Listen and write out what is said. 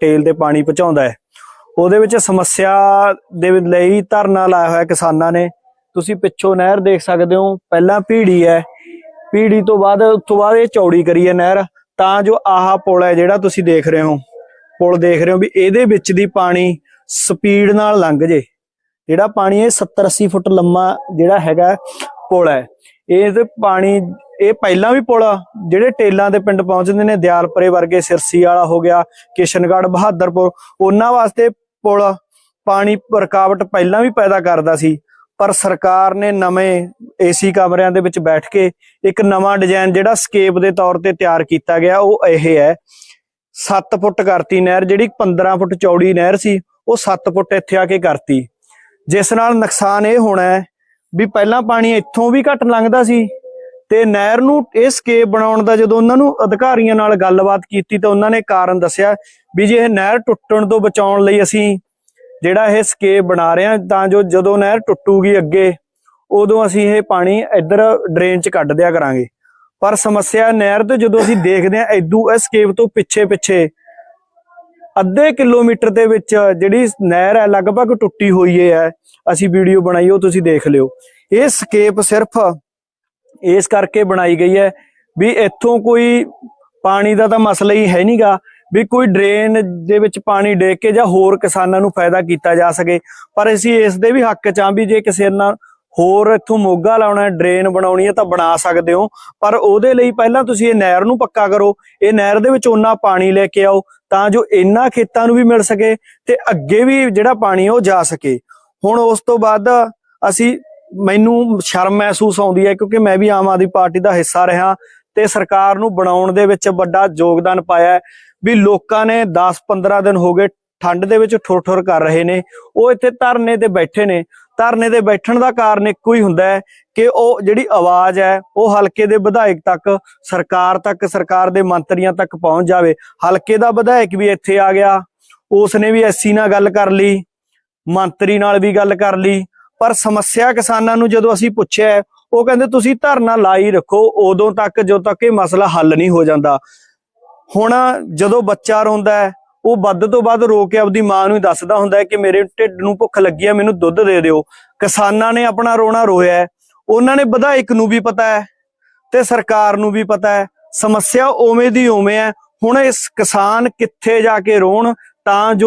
Tail ਤੇ ਪਾਣੀ ਪਹੁੰਚਾਉਂਦਾ ਹੈ। ਉਹਦੇ ਵਿੱਚ ਸਮੱਸਿਆ ਦੇ ਲਈ ਧਰਨਾ ਲਾਇਆ ਹੋਇਆ ਕਿਸਾਨਾਂ ਨੇ। ਤੁਸੀਂ ਪਿੱਛੋਂ ਨਹਿਰ ਦੇਖ ਸਕਦੇ ਹੋ, ਪਹਿਲਾਂ ਪੀੜੀ ਹੈ। ਪੀੜੀ ਤੋਂ ਬਾਅਦ, ਉਸ ਤੋਂ ਬਾਅਦ ਇਹ ਚੌੜੀ ਕਰੀ ਹੈ ਨਹਿਰ। ਤਾਂ ਜੋ ਆਹ ਪੁਲ ਹੈ ਜਿਹੜਾ ਤੁਸੀਂ ਦੇਖ ਰਹੇ ਹੋ, ਪੁਲ ਦੇਖ ਰਹੇ ਹੋ ਵੀ ਇਹਦੇ ਵਿੱਚ ਦੀ ਪਾਣੀ ਸਪੀਡ ਨਾਲ ਲੰਘ ਜੇ। ਜਿਹੜਾ ਪਾਣੀ ਇਹ 70 80 ਫੁੱਟ ਲੰਮਾ ਜਿਹੜਾ ਹੈਗਾ ਪੁਲ ਹੈ ਇਹ ਪਾਣੀ ਇਹ ਪਹਿਲਾਂ ਵੀ ਪੁਲ ਜਿਹੜੇ ਟੇਲਾਂ ਦੇ ਪਿੰਡ ਪਹੁੰਚਦੇ ਨੇ, ਦਿਆਲਪੁਰੇ ਵਰਗੇ ਸਿਰਸੀ ਵਾਲਾ ਹੋ ਗਿਆ, ਕਿਸ਼ਨਗੜ੍ਹ, ਬਹਾਦਰਪੁਰ, ਉਹਨਾਂ ਵਾਸਤੇ ਪੁਲ ਪਾਣੀ ਰੁਕਾਵਟ ਪਹਿਲਾਂ ਵੀ ਪੈਦਾ ਕਰਦਾ ਸੀ, ਪਰ ਸਰਕਾਰ ਨੇ ਨਵੇਂ ਏਸੀ ਕਮਰਿਆਂ ਦੇ ਵਿੱਚ ਬੈਠ ਕੇ ਇੱਕ ਨਵਾਂ ਡਿਜ਼ਾਈਨ ਜਿਹੜਾ ਸਕੇਪ ਦੇ ਤੌਰ ਤੇ ਤਿਆਰ ਕੀਤਾ ਗਿਆ, ਉਹ ਇਹ ਹੈ। 7 ਫੁੱਟ ਕਰਤੀ ਨਹਿਰ, ਜਿਹੜੀ 15 ਫੁੱਟ ਚੌੜੀ ਨਹਿਰ ਸੀ, ਉਹ 7 ਫੁੱਟ ਇੱਥੇ ਆ ਕੇ ਕਰਤੀ। ਜਿਸ ਨਾਲ ਨੁਕਸਾਨ ਇਹ ਹੋਣਾ ਹੈ ਵੀ ਪਹਿਲਾਂ ਪਾਣੀ ਇੱਥੋਂ ਵੀ ਘੱਟ ਲੰਘਦਾ ਸੀ ਤੇ ਨਹਿਰ ਨੂੰ ਇਹ ਸਕੇਪ ਬਣਾਉਣ ਦਾ ਜਦੋਂ ਉਹਨਾਂ ਨੂੰ ਅਧਿਕਾਰੀਆਂ ਨਾਲ ਗੱਲਬਾਤ ਕੀਤੀ ਤਾਂ ਉਹਨਾਂ ਨੇ ਕਾਰਨ ਦੱਸਿਆ ਵੀ ਜੇ ਇਹ ਨਹਿਰ ਟੁੱਟਣ ਤੋਂ ਬਚਾਉਣ ਲਈ ਅਸੀਂ ਜਿਹੜਾ ਇਹ ਸਕੇਪ ਬਣਾ ਰਹੇ ਹਾਂ ਤਾਂ ਜੋ ਜਦੋਂ ਨਹਿਰ ਟੁੱਟੂਗੀ ਅੱਗੇ, ਉਦੋਂ ਅਸੀਂ ਇਹ ਪਾਣੀ ਇੱਧਰ ਡਰੇਨ 'ਚ ਕੱਢ ਦਿਆ ਕਰਾਂਗੇ। ਪਰ ਸਮੱਸਿਆ ਨਹਿਰ ਤੇ ਜਦੋਂ ਅਸੀਂ ਦੇਖਦੇ ਹਾਂ ਇਦੂ ਇਹ ਸਕੇਪ ਤੋਂ ਪਿੱਛੇ ਪਿੱਛੇ ਅੱਧੇ ਕਿਲੋਮੀਟਰ ਦੇ ਵਿੱਚ ਜਿਹੜੀ ਨਹਿਰ ਹੈ ਲਗਭਗ ਟੁੱਟੀ ਹੋਈ ਹੈ, ਅਸੀਂ ਵੀਡੀਓ ਬਣਾਈ, ਉਹ ਤੁਸੀਂ ਦੇਖ ਲਿਓ। ਇਹ ਸਕੇਪ ਸਿਰਫ ਇਸ ਕਰਕੇ ਬਣਾਈ ਗਈ ਹੈ ਵੀ ਇੱਥੋਂ ਕੋਈ ਪਾਣੀ ਦਾ ਤਾਂ ਮਸਲਾ ਹੀ ਹੈ ਨਹੀਂਗਾ ਵੀ ਕੋਈ ਡਰੇਨ ਦੇ ਵਿੱਚ ਪਾਣੀ ਡੇਕ ਕੇ ਜਾਂ ਹੋਰ ਕਿਸਾਨਾਂ ਨੂੰ ਫਾਇਦਾ ਕੀਤਾ ਜਾ ਸਕੇ। ਪਰ ਅਸੀਂ ਇਸ ਦੇ ਵੀ ਹੱਕ ਚ ਆਂ ਵੀ ਜੇ ਕਿਸੇ ਨਾਲ ਹੋਰ ਇੱਥੋਂ ਮੋਗਾ ਲਾਉਣਾ ਹੈ, ਡਰੇਨ ਬਣਾਉਣੀ ਹੈ ਤਾਂ ਬਣਾ ਸਕਦੇ ਹੋ। ਪਰ ਉਹਦੇ ਲਈ ਪਹਿਲਾਂ ਤੁਸੀਂ ਇਹ ਨਹਿਰ ਨੂੰ ਪੱਕਾ ਕਰੋ। ਇਹ ਨਹਿਰ ਦੇ ਵਿੱਚ ਉਹਨਾਂ ਪਾਣੀ ਲੈ ਕੇ ਆਓ ਤਾਂ ਜੋ ਇਹਨਾਂ ਖੇਤਾਂ ਨੂੰ ਵੀ ਮਿਲ ਸਕੇ ਤੇ ਅੱਗੇ ਵੀ ਜਿਹੜਾ ਪਾਣੀ ਉਹ ਜਾ ਸਕੇ। ਹੁਣ ਉਸ ਤੋਂ ਬਾਅਦ ਅਸੀਂ ਮੈਨੂੰ ਸ਼ਰਮ ਮਹਿਸੂਸ ਆਉਂਦੀ ਹੈ ਕਿਉਂਕਿ ਮੈਂ ਵੀ ਆਮ ਆਦਮੀ ਪਾਰਟੀ ਦਾ ਹਿੱਸਾ ਰਿਹਾ ਤੇ ਸਰਕਾਰ ਨੂੰ ਬਣਾਉਣ ਦੇ ਵਿੱਚ ਵੱਡਾ ਯੋਗਦਾਨ ਪਾਇਆ ਵੀ ਲੋਕਾਂ ਨੇ 10-15 ਦਿਨ ਹੋ ਗਏ ਠੰਡ ਦੇ ਵਿੱਚ ਠੁਰ ਠੁਰ ਕਰ ਰਹੇ ਨੇ, ਉਹ ਇੱਥੇ ਧਰਨੇ ਤੇ ਬੈਠੇ ਨੇ, ਧਰਨੇ ਤੇ ਬੈਠਣ ਦਾ ਕਾਰਨ ਇੱਕੋ ਹੀ ਹੁੰਦਾ ਹੈ ਕਿ ਉਹ ਜਿਹੜੀ ਆਵਾਜ਼ ਹੈ, ਉਹ ਹਲਕੇ ਦੇ ਵਿਧਾਇਕ ਤੱਕ, ਸਰਕਾਰ ਤੱਕ, ਸਰਕਾਰ ਦੇ ਮੰਤਰੀਆਂ ਤੱਕ ਪਹੁੰਚ ਜਾਵੇ। ਹਲਕੇ ਦਾ ਵਿਧਾਇਕ ਵੀ ਇੱਥੇ ਆ ਗਿਆ ਉਸ ਨੇ ਵੀ ਐਸੀ ਨਾਲ ਗੱਲ ਕਰ ਲਈ, ਮੰਤਰੀ ਨਾਲ ਵੀ ਗੱਲ ਕਰ ਲਈ ਪਰ ਸਮੱਸਿਆ ਕਿਸਾਨਾਂ ਨੂੰ ਜਦੋਂ ਅਸੀਂ ਪੁੱਛਿਆ ਉਹ ਕਹਿੰਦੇ ਤੁਸੀਂ ਧਰਨਾ ਲਾਈ ਰੱਖੋ, ਉਦੋਂ ਤੱਕ ਜਦੋਂ ਤੱਕ ਇਹ ਮਸਲਾ ਹੱਲ ਨਹੀਂ ਹੋ ਜਾਂਦਾ। ਹੁਣ ਜਦੋਂ ਬੱਚਾ ਰੋਂਦਾ ਹੈ, ਉਹ ਵੱਧ ਤੋਂ ਵੱਧ ਰੋ ਕੇ ਆਪਦੀ ਮਾਂ ਨੂੰ ਦੱਸਦਾ ਹੁੰਦਾ ਹੈ ਕਿ ਮੇਰੇ ਢਿੱਡ ਨੂੰ ਭੁੱਖ ਲੱਗੀ ਹੈ, ਮੈਨੂੰ ਦੁੱਧ ਦੇ ਦਿਓ। ਕਿਸਾਨਾਂ ਨੇ ਆਪਣਾ ਰੋਣਾ ਰੋਇਆ ਉਹਨਾਂ ਨੇ ਵਿਧਾਇਕ ਨੂੰ ਵੀ ਪਤਾ ਹੈ ਤੇ ਸਰਕਾਰ ਨੂੰ ਵੀ ਪਤਾ ਹੈ। ਸਮੱਸਿਆ ਉਵੇਂ ਦੀ ਉਵੇਂ ਹੈ। ਹੁਣ ਇਸ ਕਿਸਾਨ ਕਿੱਥੇ ਜਾ ਕੇ ਰੋਣ, ਤਾਂ ਜੋ